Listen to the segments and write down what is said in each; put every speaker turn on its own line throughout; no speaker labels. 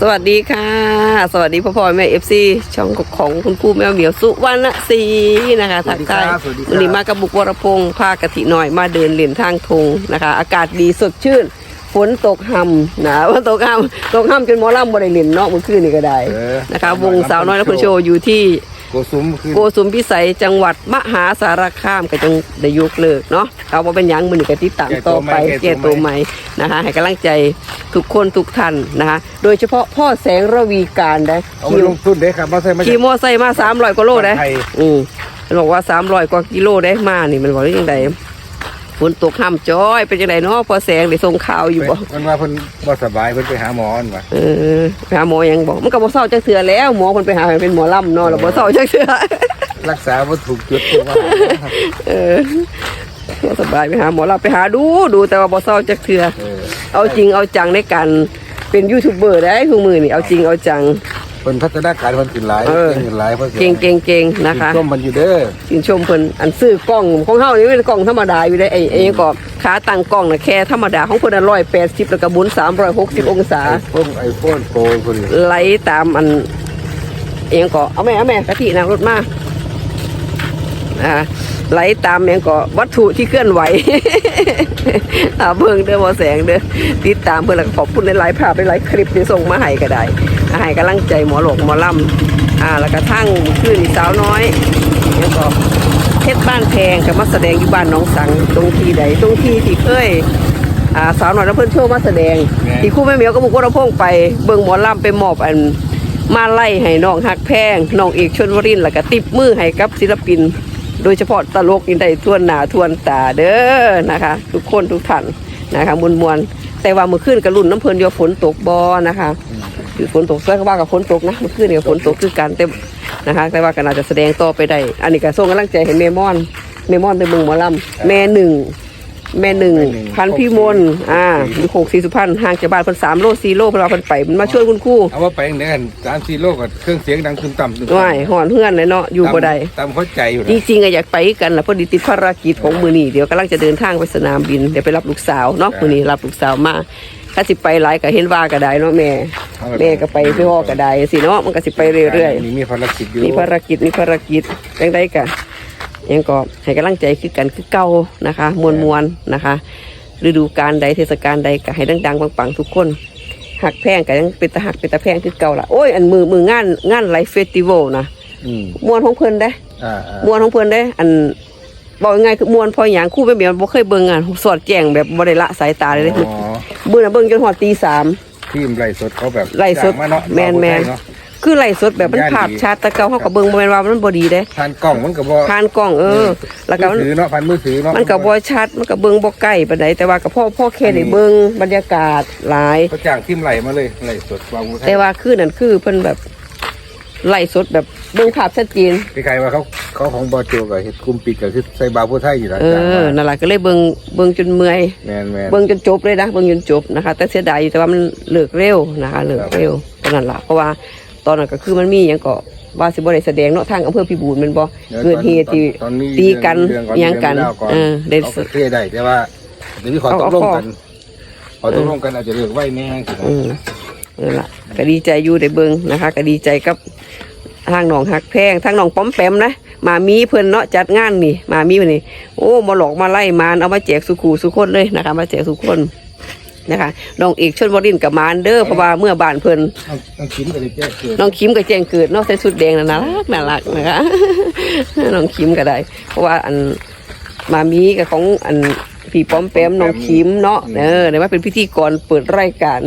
สวัสดีค่ะ สวัสดีพ่อพ่อแม่เอฟซีช่องของคุณครูแมวเหมียวสุวรรณศรีนะคะ
สวั
ทั
ส
ก
ดีค
ทา
รั
ย
บสวัสดีครับ
วันนี้มากับบุกวรพงษ์พากะทิหน่อยมาเดินเล่นทางทงนะคะ อากาศดีสดชื่นฝนตกห่ำนะว่าตกห่ำตกห่ำจนหมอลำบริเล่นเนาะเมื่อคืนนี่ก็ได้
เออ
นะคะ วงสาวน้อยและคุณโชว์อยู่ที่
โกซุ้มคือ
โกสุมพิสัยจังหวัดมหาสารคามก็จังได้ยกเลิกเนาะเอาว่าเป็นหยังมือนี้ก็ติดตามต่อไปแก่ตัวใหม่นะคะให้กำลังใจทุกคนทุกท่านนะคะโดยเฉพาะพ่อแสงระวีการได้
เอาไป
ขี่
ลงทุนเด้ครับมาใส่มา
ขี่มอไซค์มาสามร้อยกว่าโลได้
ไทย
อืมมันบอกว่าสามร้อยกว่ากิโลได้มานี่มันบอกว่ายังไง ฝนตกห้ามจ้อยเป็นยังไงเนาะพอแสงได้ส่งข่าวอยู่บ่
มันว่าเพิ่นบ่สบายเพิ่นไปหาหมออันว่า
เออไปหาหมอยังบอกมันก็บ่เศร้าจักเทื่อแล้วหมอคนไปหาให้เป็นหมอลำเนาะแล้วบ่เศร้าจักเทื่อ
รักษาบ่ถูกจุดตัวว่า
เออบ่สบายไปหาหมอลำไปหาดูดูแต่ว่าบ่เศร้าจักเทื่อ
เออ
เอาจริงเอาจังในการเป็นยูทูบเบอร์ได้ทุกมือนี่เอาจริงเอาจัง
เพิ่นพัฒนาการเพิ่นขึ้นหลาย
เออ
เก่งขึ้นหลายเพิ่น
เก่งเก่งเก่งนะคะ
ร่วมมันอยู่เด้อ
ชื่นชมเพิ่นอันซื้อกล้องของเฮานี่เป็นกล้องธรรมดาอยู่ได้ไอ้ไอ้ก็ขาตั้งกล้องน่ะแค่ธรรมดาของเพิ่นน่ะ180แล้วก็บุน360 องศา
ไอโฟนไอโฟนโปรเพิ่น
ไหลตามอัน เองก็เอาแม่เอาแม่กะทินางรถมาอ่า ไหลตามเองก็วัตถุที่เคลื่อนไหวอ่าเบิ่งเด้อบ่แสงเด้อติดตามเพิ่นแล้วก็ขอบคุณในหลายภาพในหลายคลิปที่ส่งมาให้ก็ได้อ่าให้กำลังใจหมอหลกหมอลำอ่าแล้วก็ทั้งคืนนี่สาวน้อยเองก็เพชรบ้านแพงกับมาแสดงอยู่บ้านหน้องสังตรงที่ใดตรงที่ที่เคยอ่าสาวหน่อยแล้วเพิ่นโชว์มาแสดงที่ครู่แม่เหมียวก็บุกว่าเราพงไปเบิ่งหมอลำไปมอบอันมาไล่ให้น้องฮักแพงน้องเอกชนวรินทร์แล้วก็ติบมือให้กับศิลปิน โดยเฉพาะตลกนี่ได้ทวนหนาทวนตาเด้อนะคะ ทุกคนทุกท่านนะคะมวลมวลแต่ว่าเมื่อคืนกระลุ่นน้ำเพลินเดียวฝนตกบอนะคะคือฝนตกซะก็ว่ากับฝนตกนะเมื่อคืนเนี่ยฝนตกคือกันเต็มนะคะแต่ว่าก็น่าจะแสดงต่อไปได้อันนี้ก็ส่งกำลังใจให้เมมอนเมมอนไปเบิ่งหมอลำแม่หนึ่ง แม่หนึ่งพันพี่มนต์อ่ามีโคกสีสุพรรณห่างจากบ้านเพิ่นสามโลสี่โลเพิ่นว่าเพิ่นไปมันมาช่วยคุณครู
เอาว่าไปจังได๋กัน3 4โลก็เครื่องเสียงดังขึ้นต่ำ
ว่ายหอนเพื่อนเลยเนาะอยู่บ่ได้
ตามเข้าใจอยู่
จ
นะ
ริงๆอะอยากไปกันล่ะพอดีติดภารกิจของมื้อนี้เดี๋ยวกำลังจะเดินทางไปสนามบินเดี๋ยวไปรับลูกสาวเนาะมื้อนี้รับลูกสาวมาถ้าสิไปหลายก็เห็นว่าก็ได้เนาะแม่แม่ก็ไปพี่พ่อก็ได้สิเนาะมันก็สิไปเรื่อยๆ
นี่มีภารกิจอยู่
มีภารกิจมีภารกิจจังไดกะ ยังก็ให้กำลังใจคือกันคือเก่านะคะ มวลมวลๆนะคะ ฤดูการใดเทศกาลใดก็ให้ดังๆปังๆทุกคนหักแพงก็ยังเป็นตาหักเป็นตาแพงคือเก่าละโอ้ยอันมือมืองานงานไลฟ์เฟสติวัลนะ
อืม
มวนของเพิ่นได้
อ่าม
วนของเพิ่นได้ อันบอกยังไงคือมวนพออย่างคู่ไปเมียบ่เคยเบิ่งอะสอดแจ้งแบบบ่ได้ละสายตาเลยเด้
อ๋อ
เบิ่งน่ะเบิ่งจนฮอดตีสาม
ทีมไล่สดเขาแบบ
ไล่สด
จ้างมาเนาะ
แมนแมน
เนาะ
คือไล่สดแบบมัน
ย่านดี
ภาพชัดแต่เก่าเฮาก็เบิ่งบ่แม่นว่ามันบ่ดีเด้
ผ่านกล้องมันก็บ่
ผ่านกล้องเออ แล้วก็
มื
มัน
อถือเนาะผ่านมือถือเนาะ
มันก็บ่ชัดมันก็เบิ่งบ่ใกล้ปานใดแต่ว่าก็พ่อพ่อแค่ได้เบิ่งบรรยากาศหลาย
เขาจ้างทีมไล่มาเลยไล่สดวางมือไทย
แต่ว่าคืนนั้นคือเพิ่นแบบไล่สดแบบเบิ่งภาพชัดเจน
คล้ายๆว่าเขาเขาของบอโจกับเฮ็ดกลุ่มปิดก็คือใส่บาวผู้ไทยอยู่แล้ว
เอ
จ้าง
อ
มา
นั่นล่ะก็เลยเบิ่งเบิ่งจนเมื่อย
แมนแมน
เบิ่งจนจบเลยนะเบิ่งจนจบนะคะ แต่เสียดายอยู่แต่ว่ามันเลิกเร็วนะคะเลิกเร็วตอนนั้นล่ะเพราะว่า ตอนนั้นก็คือมันมีหยังก็ว่าสิบ่ได้แสดงเนาะทางอำเภอพิบูลแม่นบ่เกิดเหตุที่
ตอนนี้
ตีกัน
เรื่อง
หยังกัน
เรื่อง
เออได้
เอาไปเคลียร์ได้แต่ว่าเดี๋ยวนี้ขอ
เอา
ต
เอา
กลง
ข้อ
กันขอตกลงกันอาจจะเลิกไว้แน่สิครับ
อืมนั่นล่ะก็ดีใจอยู่ได้เบิ่งนะคะก็ดีใจกับทางหนองหักแพงทางหนองป้อมแปมนะมามีเพิ่นเนาะจัดงานนี่มามีวันนี้โอ้มาหลอกมาไล่มานเอามาแจกสุขูสุคนเลยนะคะ มาแจกสุคน นะคะน้องเอกชนวรินทร์กับมานเด้อเพราะว่าเมื่อบ้านเพิ่น
ต้องต้องคิดกันเลยแจ้เกิด
น้องคิมก็แจ้งเกิดเนาะใส่ชุดแดงน่ะน่ารักน่ารักนะคะน้องคิมก็ได้ เพราะว่าอันมามีกับของอันพี่ป้อมแปมน้องคิมเนาะเออได้มาเป็นพิธีกรเปิดรายการ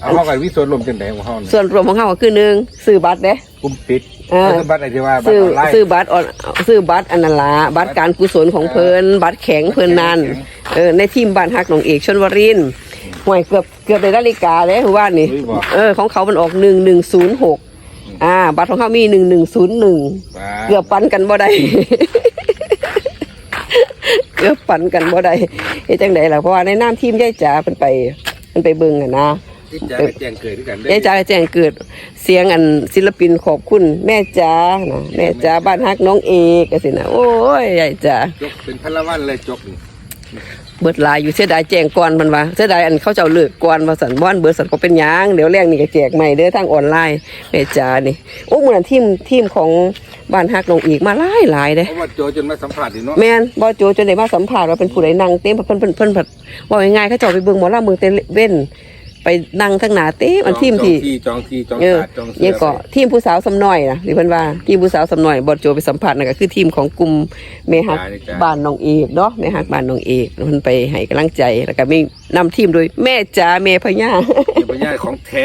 เอาเข้ากันวิส่วนรวมจังไดของเฮาเนี่ย
ส่วนรวมของเขาก็คือหนึ่งซื้อบัตรเด้
กลุ่มปิด
อ่า
รัฐบาลอะไรที่ว่าบัต
ซื้
ร
อ
ออนไลน์
ซื้อบัตรออนซื้อบัตรอันนั้นละบัตรการกุศลของเพิ่นบัตรแข็งเพิ่นนั่น
บัตรแข็ง
เออในทีมบ้านฮักน้องเอกชนวรินทร์ ห่วยเกือบเกือบในนาฬิกาเลยว่านี่
อุ้ยบอก
เออของเขามันออกหนึ่งหนึ่งศูนย์หกอ่า บัตรของเขามีหนึ่งหนึ่งศูนย์หนึ่ง
ว่า
เกือบปันกันบ่ได้ เกือบปันกันบ่ได้เฮ็ดจังไดล่ะเพราะว่าในน้ำทีมยายจ๋าเพิ่นไปเพิ่นไปเบิ่งอะนะ
ที่จะแจ้งเกิดด้วยกัน
ยายจ๋าแจ้งเกิดเสียงอันศิลปินขอบคุณแม่จ๋านะแม่จ๋าบ้านฮักน้องเอกก็สินะโอ้ยยายจ๋า
จกเป็นพลวันเลยจกนี่
เบิดหลายอยู่เสียดายแจงก่อนมันว่าเสียดายอันเขาเจ้าเลิกก่อนว่าสันบ้านเบิดสันก็เป็นหยังเดี๋ยวแรงนี่ก็แจกใหม่เด้อทางออนไลน์แม่จ๋านี่โอ้มื้อนั้นทีมทีมของบ้านฮักลงอีกมาหลายหลายเด้
เพราะว่าโจจนมาสัมผัสดิเนาะ
แม่นบ่โจจนได้มาสัมภาษณ์ว่าเป็นผู้ใดนั่งเต็มเพิ่นเพิ่นเพิ่นเพิ่นว่าง่ายๆเขาเจ้าไปเบิ่งหมอลำเมืองเตเว้น ไปนั่งทั้งหน้าเต็มอันทีมที่
จองที่จอง
เออ
ศาสตร์จองเสื
ยังเกาะทีมผู้สาวสำน้อยนะหรือเพิ่นว่าทีมผู้สาวสำน้อยบอดโจไปสัมผัสนั่นก็คือทีมของกลุ่มเมฮักบ้านน้องเอกเนาะเมฮักบ้านน้องเอกเพิ่นไปให้กำลังใจแล้วก็มีนำทีมโดยแม่จ๋าแม่พญา
เป็นปัญญาของแท้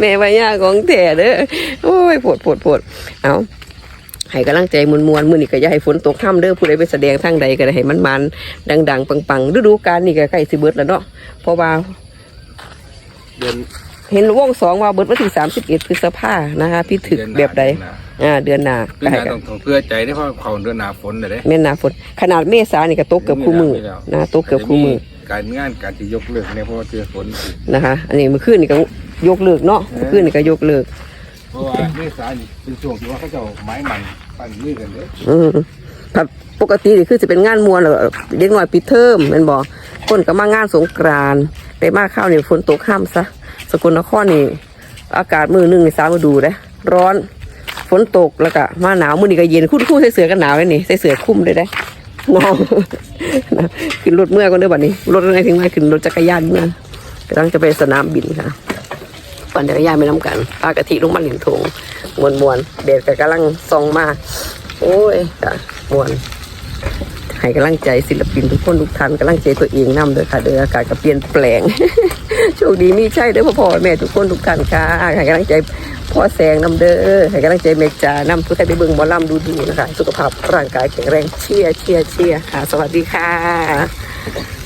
แม่พญาของแท้เด้อโอ้ยปวดปวดปวดเอาให้กำลังใจมวลมวลๆมื้อนี้ก็อย่าให้ฝนตกค่ำเด้อผู้ใดไปแสดงทางใดก็ได้ให้มันมันๆดังๆ ปังๆฤดูกาลนี่ก็ใกล้สิเบิดแล้วเนาะเพราะว่า
เดือน
เห็นวงสองว่าเบิดวันที่31พฤษภานะคะ พี่ถึกแบบใดอ่า เดือนหน้า
เดือนหน้าต้องต้องเพื่อใจได้เพราะเขาเดือนหน้าฝนเลยเด้
แม่นหนาฝน ขนาดเมษานี่ก็ตกเกือบคู่มือนะตกเกือบคู่มือ
การงานการที่ยกเลิกเนี่ยเพราะว่าเจอฝนสิ
นะคะ อันนี้เมื่อคืนนี่ก็ยกเลิกเนาะเมื่อคืนนี่ก็ยกเลิก
เพราะว่าเมษานี่เป็นช่วงที่ว่าเขาจะเอาไม้มันปั้นมือกันเด้อ
อืมครับปกตินี่คือจะเป็นงานมวลแล้วเด็กน้อยปิดเทอมแม่นบ่คนก็มางานสงกรานต์ ได้มาข้าวนี่ฝนตกข้ามซะสกลนครนี่ อากาศมือหนึ่งในสามฤดูเด้ร้อนฝนตกแล้วก็มาหนาวมือนี้ก็เย็นคู่คู่ใส่เสื้อกันหนาวไว้นี่ใส่เสื้อคลุมด้วยได้หนาวขึ้นรถเมื่อก่อนเด้อบัดนี้รถอะไรถึงมาขึ้นรถจักรยานเมื่อกำลังจะไปสนามบินค่ะปั่นจักรยานไปน้ำกันปลากะทิลงมาเหรียญทงมวนมวนเดดก็กำลังส่องมาโอ้ยจ้ะมวน ให้กำลังใจศิลปินทุกคนทุกท่านกำลังใจตัวเองนำเลยค่ะเดออากาศก็เปลี่ยนแปลง โชคดีมีใช่เด้อพ่อพ่อแม่ทุกคนทุกท่านค่ะให้กำลังใจพ่อแสงนำเด้อให้กำลังใจเมจานำทุกท่านไปเบิ่งหมอลำดูดูนะคะ สุขภาพร่างกายแข็งแรงเชียร์เชียร์เชียร์ค่ะ สวัสดีค่ะ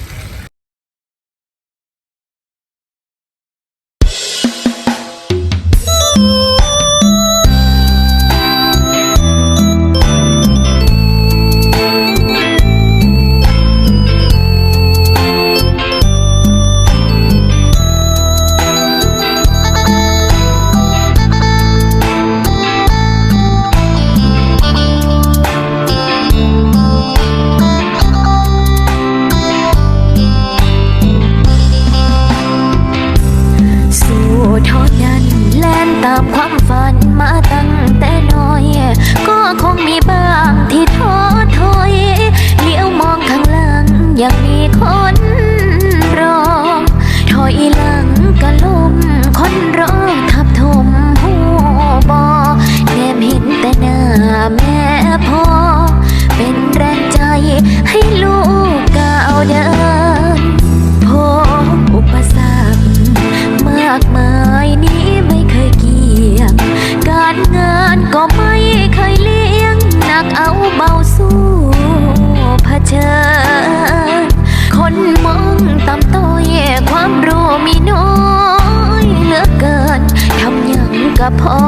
หยังก็พอ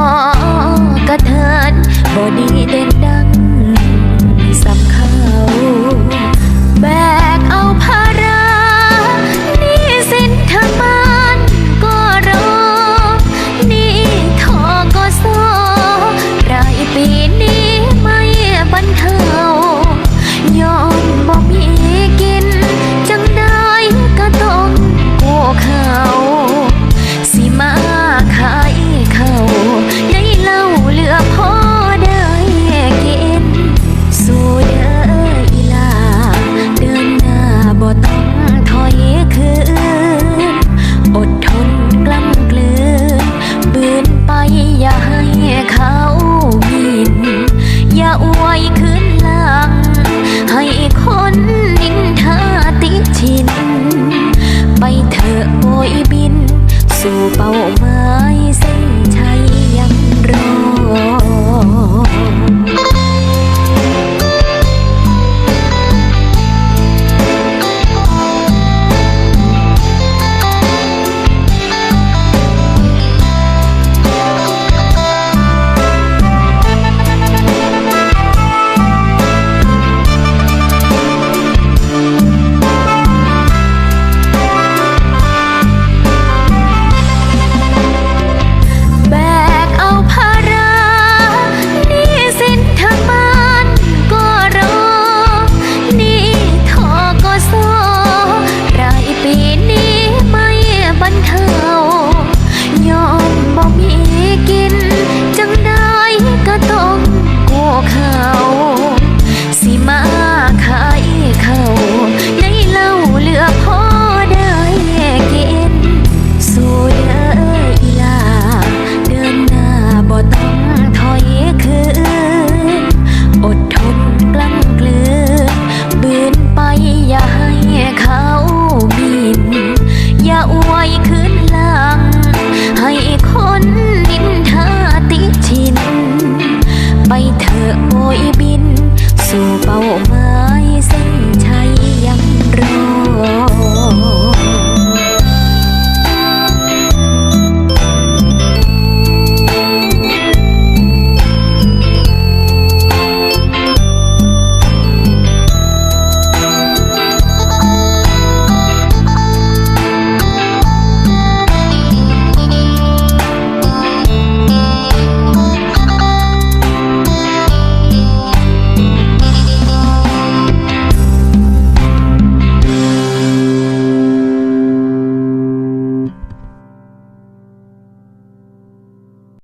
กระเทินบ่ดีเด่น mơ ôi bin dù bao mơ